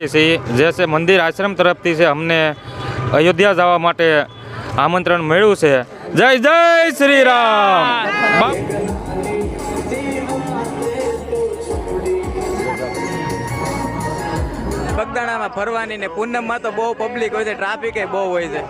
છીએ મંદિર આશ્રમ તરફથી છે, અમને અયોધ્યા જવા માટે આમંત્રણ મળ્યું છે. જય જય શ્રી રામ બગદાણામાં ફરવાની ને પૂનમમાં તો બહુ પબ્લિક હોય છે ટ્રાફિક બહુ હોય છે.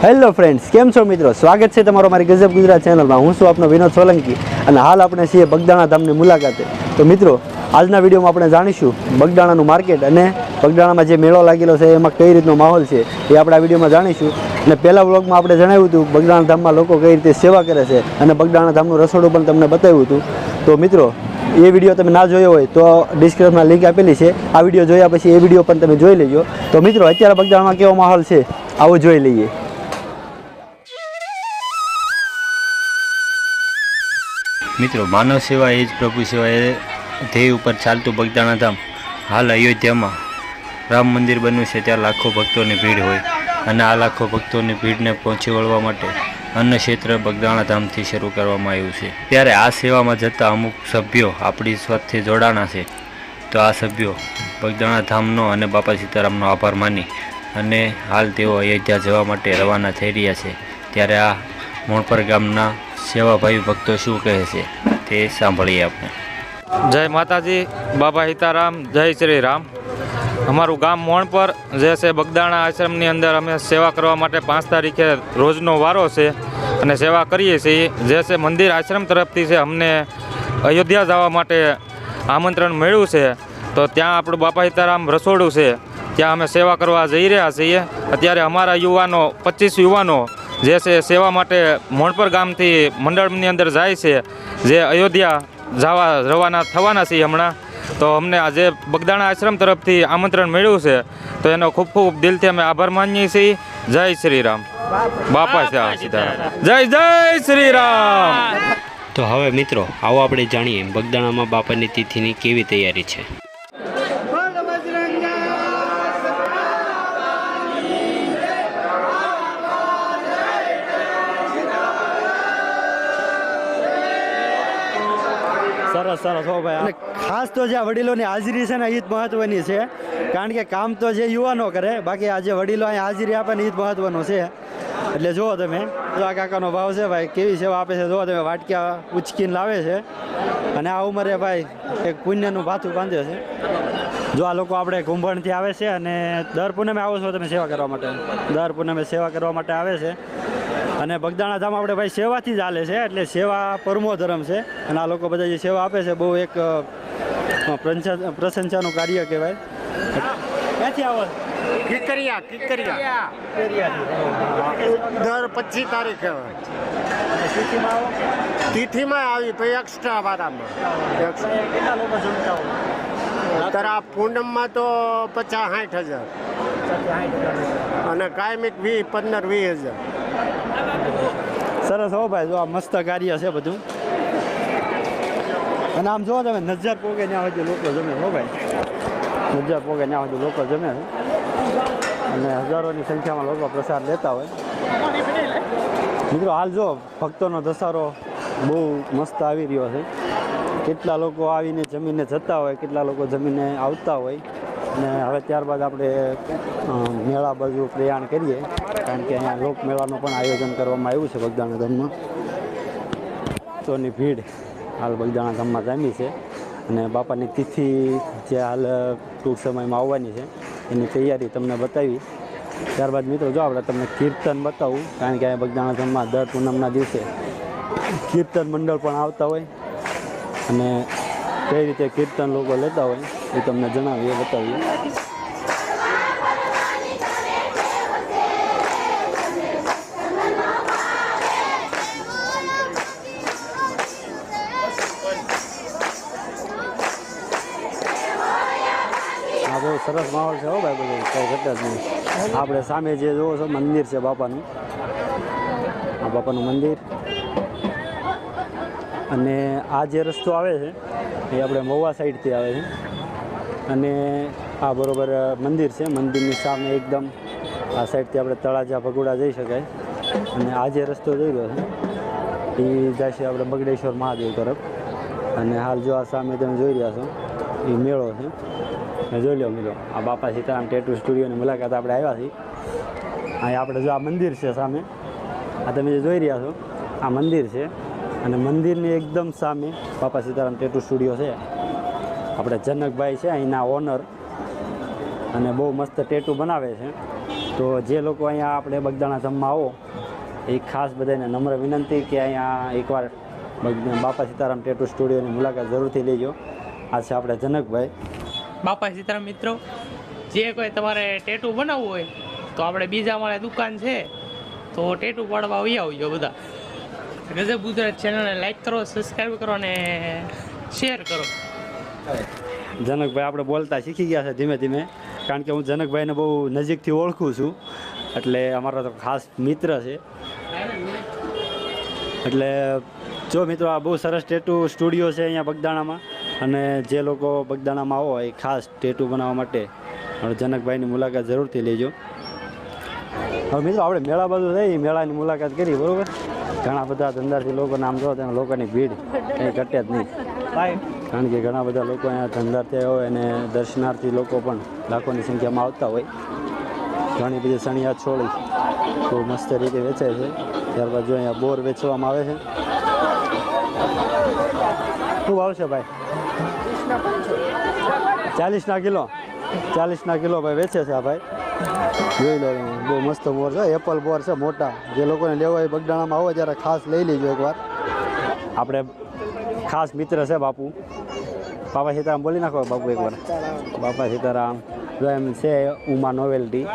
હેલો ફ્રેન્ડ્સ કેમ છો મિત્રો? સ્વાગત છે તમારો મારી ગજબ ગુજરાત ચેનલમાં હું છું આપનો વિનોદ સોલંકી અને હાલ આપણે છીએ બગદાણા ધામની મુલાકાતે. તો મિત્રો, આજના વિડીયોમાં આપણે જાણીશું બગદાણાનું માર્કેટ અને બગદાણામાં જે મેળો લાગેલો છે, એમાં કઈ રીતનો માહોલ છે એ આપણે આ વિડીયોમાં જાણીશું. અને પહેલા વ્લોગમાં આપણે જણાવ્યું હતું બગદાણા ધામમાં લોકો કઈ રીતે સેવા કરે છે અને બગદાણા ધામનું રસોડું પણ તમને બતાવ્યું હતું. તો મિત્રો, એ વીડિયો તમે ના જોયો હોય તો ડિસ્ક્રિપ્શનમાં લિંક આપેલી છે. આ વીડિયો જોયા પછી એ વીડિયો પણ તમે જોઈ લેજો. તો મિત્રો, અત્યારે બગદાણામાં કેવો માહોલ છે? આવો જોઈ લઈએ. મિત્રો, માનવ સેવા એ જ પ્રભુ સેવા, એ ધ્યેય ઉપર ચાલતું બગદાણા ધામ હાલ અયોધ્યામાં રામ મંદિર બન્યું છે, ત્યાં લાખો ભક્તોની ભીડ હોય અને આ લાખો ભક્તોની ભીડને પહોંચી વળવા માટે અન્ન ક્ષેત્ર બગદાણા ધામથી શરૂ કરવામાં આવ્યું છે. ત્યારે આ સેવામાં જતા અમુક સભ્યો આપણી સ્વાદથી જોડાણા છે. તો આ સભ્યો બગદાણા ધામનો અને બાપા સીતારામનો આભાર માની અને હાલ તેઓ અયોધ્યા જવા માટે રવાના થઈ રહ્યા છે. ત્યારે આ મોણપર ગામના સેવાભાવી ભક્તો શું કહે છે તે સાંભળીએ આપણે. જય માતાજી, બાબા હિતારામ, જય શ્રી રામ અમારું ગામ મોણપર જે છે બગદાણા આશ્રમની અંદર અમે સેવા કરવા માટે પાંચ તારીખે રોજનો વારો છે અને સેવા કરીએ છીએ. જે છે મંદિર આશ્રમ તરફથી છે અમને અયોધ્યા જવા માટે આમંત્રણ મળ્યું છે. તો ત્યાં આપણું બાપા હિતારામ રસોડું છે. ત્યાં અમે સેવા કરવા જઈ રહ્યા છીએ. અત્યારે અમારા યુવાનો, પચીસ યુવાનો જે છે સેવા માટે મોણપર ગામથી મંડળની અંદર જાય છે, જે અયોધ્યા જવા રવાના થવાના છીએ હમણાં. તો અમને આજે બગદાણા આશ્રમ તરફથી આમંત્રણ મળ્યું છે, તો એનો ખૂબ ખૂબ દિલથી અમે આભાર માનીએ છીએ. જય શ્રી રામ બાપા સીતારામ જય જય શ્રી રામ તો હવે મિત્રો, આવો આપણે જાણીએ બગદાણામાં બાપાની તિથિની કેવી તૈયારી છે. સરસ સરસ હો ભાઈ. અને ખાસ તો જે વડીલોની હાજરી છે ને એ જ મહત્વની છે. કારણ કે કામ તો જે યુવાનો કરે, બાકી આ જે વડીલો અહીંયા હાજરી આપે ને એ જ મહત્વનું છે. એટલે જુઓ તમે, જો આ કાકાનો ભાવ છે ભાઈ, કેવી સેવા આપે છે, જુઓ તમે, વાટક્યા ઉચકીને લાવે છે. અને આ ઉંમરે ભાઈ, એક પુણ્યનું ભાથું બાંધે છે. જો આ લોકો આપણે કુંભણથી આવે છે અને દર પૂનમે આવો છો તમે સેવા કરવા માટે? દર પૂનમે સેવા કરવા માટે આવે છે. અને બગદાણા ધામ આપણે ભાઈ સેવાથી જ હાલે છે એટલે સેવા પરમો ધર્મ છે. અને આ લોકો બધા જે સેવા આપે છે બહુ એક પ્રશંસાનું કાર્ય કહેવાય. ક્યાંથી આવો? કિકરિયા કિકરિયા. દર પચીસ તારીખે તિથિમાં આવી પછી એક્સ્ટ્રા વારામાં. અત્યારે આ પૂનમમાં તો પચાસ સાઠ હજાર. અને કાયમિક વીસ પંદર વીસ હજાર. સરસ હો ભાઈ, જો આ મસ્ત કાર્ય છે બધું. અને આમ જો તમે નજર પોગે ત્યાં હજુ લોકો જમે હો ભાઈ. નજર પોગે ત્યાં હજુ લોકો જમે. અને હજારોની સંખ્યામાં લોકો પ્રસાદ લેતા હોય. મિત્રો, હાલ જો ભક્તોનો ધસારો બહુ મસ્ત આવી રહ્યો છે. કેટલા લોકો આવીને જમીને જતા હોય, કેટલા લોકો જમીને આવતા હોય. અને હવે ત્યારબાદ આપણે મેળા બાજુ પ્રયાણ કરીએ. કારણ કે અહીંયા લોકમેળાનું પણ આયોજન કરવામાં આવ્યું છે બગદાણા ધામમાં. તોની ભીડ હાલ બગદાણા ધામમાં જામી છે. અને બાપાની તિથિ જે હાલ ટૂંક સમયમાં આવવાની છે, એની તૈયારી તમને બતાવી. ત્યારબાદ મિત્રો, જો આપણે તમને કીર્તન બતાવું, કારણ કે અહીંયા બગદાણા ધામમાં દર પૂનમના દિવસે કીર્તન મંડળ પણ આવતા હોય. અને કઈ રીતે કીર્તન લોકો લેતા હોય એ તમને જણાવીએ, બતાવીએ. આ બહુ સરસ માહોલ છે હો ભાઈ બધું. કઈ ઘટે જ નહીં. આપણે સામે જે જોવો છો, મંદિર છે બાપાનું. આ બાપાનું મંદિર. અને આ જે રસ્તો આવે છે, એ આપણે મહુવા સાઈડથી આવે છે. અને આ બરોબર મંદિર છે. મંદિરની સામે એકદમ આ સાઈડથી આપણે તળાજા ભગોડા જઈ શકાય. અને આ જે રસ્તો જઈ રહ્યો છે, એ જશે આપણે બગડેશ્વર મહાદેવ તરફ. અને હાલ જો આ સામે તમે જોઈ રહ્યા છો, એ મેળો છે. જોઈ લો મેળો આ બાપા સીતારામ ટેટુ સ્ટુડિયોની મુલાકાત આપણે આવ્યા છીએ. અહીં આપણે જો આ મંદિર છે સામે, આ તમે જે જોઈ રહ્યા છો, આ મંદિર છે. અને મંદિરની એકદમ સામે બાપા સીતારામ ટેટુ સ્ટુડિયો છે. આપણે જનકભાઈ છે, અહીંના ઓનર અને બહુ મસ્ત ટેટુ બનાવે છે. તો જે લોકો અહીંયા આપણે બગદાણા જમવા આવો, એ ખાસ બધાને નમ્ર વિનંતી કે અહીંયા એકવાર બાપા સીતારામ ટેટુ સ્ટુડિયોની મુલાકાત જરૂરથી લેજો. આ છે આપણે જનકભાઈ. બાપા સીતારામ મિત્રો, જે કોઈ તમારે ટેટુ બનાવવું હોય, તો આપણે બીજા માળે દુકાન છે, તો ટેટુ પાડવા આવી આવજો બધા. ગજબ ગુજરાત ચેનલને લાઈક કરો સબસ્ક્રાઈબ કરો અને શેર કરો. જનકભાઈ આપણે બોલતા શીખી ગયા છે ધીમે ધીમે. કારણ કે હું જનકભાઈને બહુ નજીકથી ઓળખું છું. એટલે અમારો તો ખાસ મિત્ર છે. એટલે જો મિત્રો આ બહુ સરસ ટેટુ સ્ટુડિયો છે અહીંયા બગદાણામાં. અને જે લોકો બગદાણામાં આવો એ ખાસ ટેટુ બનાવવા માટે. જનકભાઈની મુલાકાત જરૂરથી લેજો. હવે મિત્રો આપણે મેળા બાજુ થઈ મેળાની મુલાકાત કરી બરાબર? ઘણા બધા ધંધાથી લોકો નામ જો લોકોની ભીડ કંઈ ઘટે જ નહીં. કારણ કે ઘણા બધા લોકો અહીંયા ધંધાર્થી હોય અને દર્શનાર્થી લોકો પણ લાખોની સંખ્યામાં આવતા હોય. ઘણી બધી સણિયા છોડી તો મસ્ત રીતે વેચાય છે. ત્યારબાદ જો અહીંયા બોર વેચવામાં આવે છે. શું ભાવ છે ભાઈ? ચાલીસના કિલો. ચાલીસના કિલો ભાઈ વેચે છે આ ભાઈ. જોઈ લો બહુ મસ્ત બોર છે. એપલ બોર છે મોટા. જે લોકોને લેવા હોય બગડાણામાં આવો ત્યારે ખાસ લઈ લેજો એકવાર. આપણે ખાસ મિત્ર છે બાપુ બાપા સીતારામ બોલી નાખો બાપુ એકવાર બાપા સીતારામ જો એમ છે ઉમા નોવેલ્ટી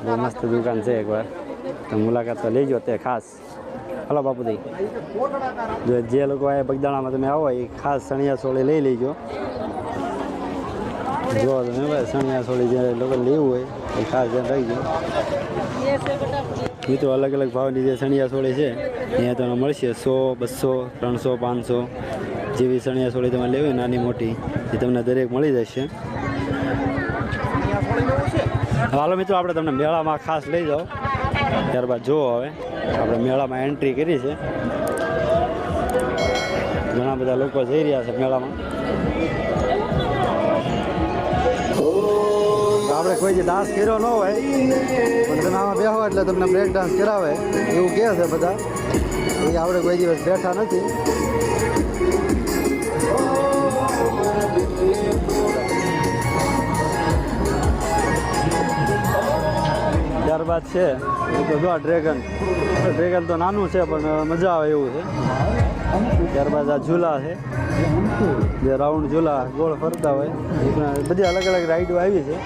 બહુ મસ્ત દુકાન છે એકવાર તો મુલાકાત તો લેજો તે ખાસ હલો બાપુજી જો જે લોકો આ બગદાણામાં તમે આવો એ ખાસ સણિયા સોળી લઈ લેજો જો તમે ભાઈ સણિયા સોળી જે લોકો લેવું હોય એ ખાસ ધ્યાન રાખજો મિત્રો અલગ અલગ ભાવની જે સણિયા સોળી છે અહીંયા તમને મળશે. સો, બસો, ત્રણસો, પાંચસો જેવી સણિયા સોળી તમારે લેવી નાની મોટી, એ તમને દરેક મળી જશે. હાલો મિત્રો, આપણે તમને મેળામાં ખાસ લઈ જાઓ. ત્યારબાદ જુઓ હવે, આપણે મેળામાં એન્ટ્રી કરી છે. ઘણા બધા લોકો જઈ રહ્યા છે મેળામાં. આપણે કોઈ જે ડાન્સ કર્યો ન હોય, પણ તમે આમાં બેહો એટલે તમને બ્રેક ડાન્સ કરાવે, એવું કહે છે બધા. આપણે કોઈ દિવસ બેઠા નથી. ત્યારબાદ છે ડ્રેગન ડ્રેગન તો નાનું છે, પણ મજા આવે એવું છે. ત્યારબાદ આ ઝૂલા છે. જે રાઉન્ડ ઝૂલા, ગોળ ફરતા હોય. બધી અલગ અલગ રાઈડો આવી છે.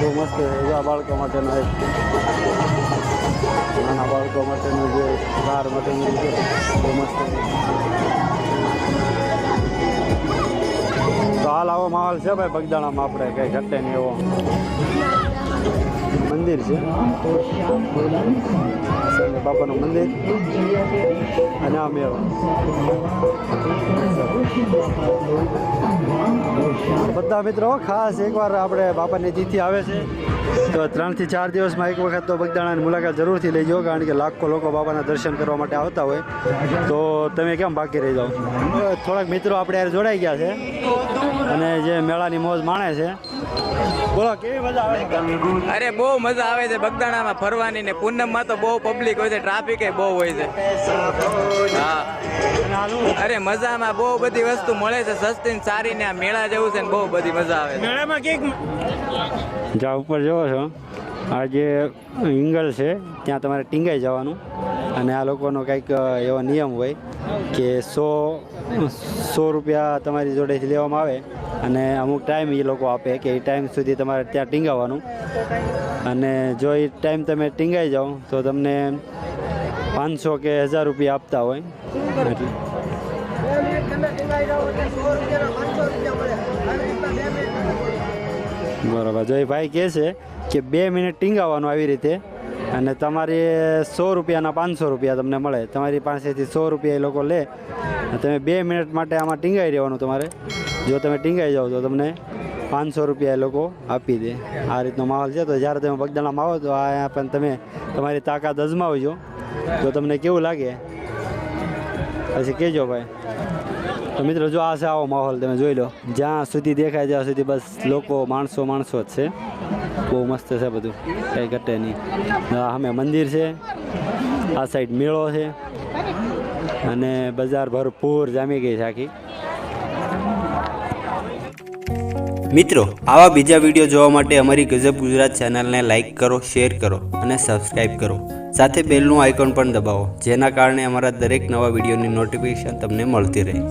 બહુ મસ્ત છે. બાળકો માટેનો એક નાના બાળકો માટેનું જે કાર માટેનું છે. બહુ મસ્ત હાલ આવો માહોલ છે ભાઈ બગદાણામાં આપણે, કંઈ ઘટે નહીં એવો. મંદિર છે. સામે બાપાનું મંદિર. અને આ મેળો. બધા મિત્રો, ખાસ એકવાર આપણે બાપાની તિથિ આવે છે. તો ત્રણથી ચાર દિવસમાં એક વખત તો બગદાણાની મુલાકાત જરૂરથી લેજો, કારણ કે લાખો લોકો બાપાના દર્શન કરવા માટે આવતા હોય. તો તમે કેમ બાકી રહી જાઓ? થોડાક મિત્રો આપણે યાર જોડાઈ ગયા છે. અને જે મેળાની મોજ માણે છે. બોલો, કેવી મજા આવે? અરે બહુ મજા આવે છે બગદાણામાં ફરવાની ને પૂનમમાં તો બહુ પબ્લિક હોય છે ટ્રાફિક બહુ હોય છે. હા. અરે મજામાં બહુ બધી વસ્તુ મળે છે સસ્તી ને સારી ને આ મેળા જેવું છે ને બહુ બધી મજા આવે મેળામાં કંઈક જ્યાં ઉપર જવો છો. આ જે ઇંગલ છે ત્યાં તમારે ટીંગાઈ જવાનું. અને આ લોકોનો કંઈક એવો નિયમ હોય કે સો સો રૂપિયા તમારી જોડેથી લેવામાં આવે. અને અમુક ટાઈમ એ લોકો આપે કે એ ટાઈમ સુધી તમારે ત્યાં ટીંગાવાનું. અને જો એ ટાઈમ તમે ટીંગાઈ જાઓ, તો તમને પાંચસો કે હજાર રૂપિયા આપતા હોય. બરાબર. જો એ ભાઈ કહે છે કે બે મિનિટ ટીંગાવવાનું આવી રીતે અને તમારે સો રૂપિયાના પાંચસો રૂપિયા તમને મળે. તમારી પાસેથી સો રૂપિયા એ લોકો લે. તમે બે મિનિટ માટે આમાં ટીંગાઈ રહેવાનું તમારે. જો તમે ટીંગાઈ જાઓ તો તમને પાંચસો રૂપિયા એ લોકો આપી દે. આ રીતનો માહોલ છે. તો જ્યારે તમે બગદાણામાં આવો તો આ પણ તમે તમારી તાકાત અજમાવજો. તો તમને કેવું લાગે? પછી કહેજો ભાઈ. તો મિત્રો, જો આ છે આવો માહોલ, તમે જોઈ લો. જ્યાં સુધી દેખાય ત્યાં સુધી બસ લોકો માણસો માણસો જ છે. બહુ મસ્ત છે બધું. કંઈ ઘટે નહીં. સામે મંદિર છે. આ સાઈડ મેળો છે. અને બજાર ભરપૂર જામી ગઈ છે આખી. મિત્રો, આવા બીજા વીડિયો જોવા માટે અમારી ગજબ ગુજરાત ચેનલને લાઇક કરો શેર કરો અને સબસ્ક્રાઇબ કરો. સાથે બેલનું આઇકોન પણ દબાવો, જેના કારણે અમારા દરેક નવા વિડીયોની નોટિફિકેશન તમને મળતી રહે.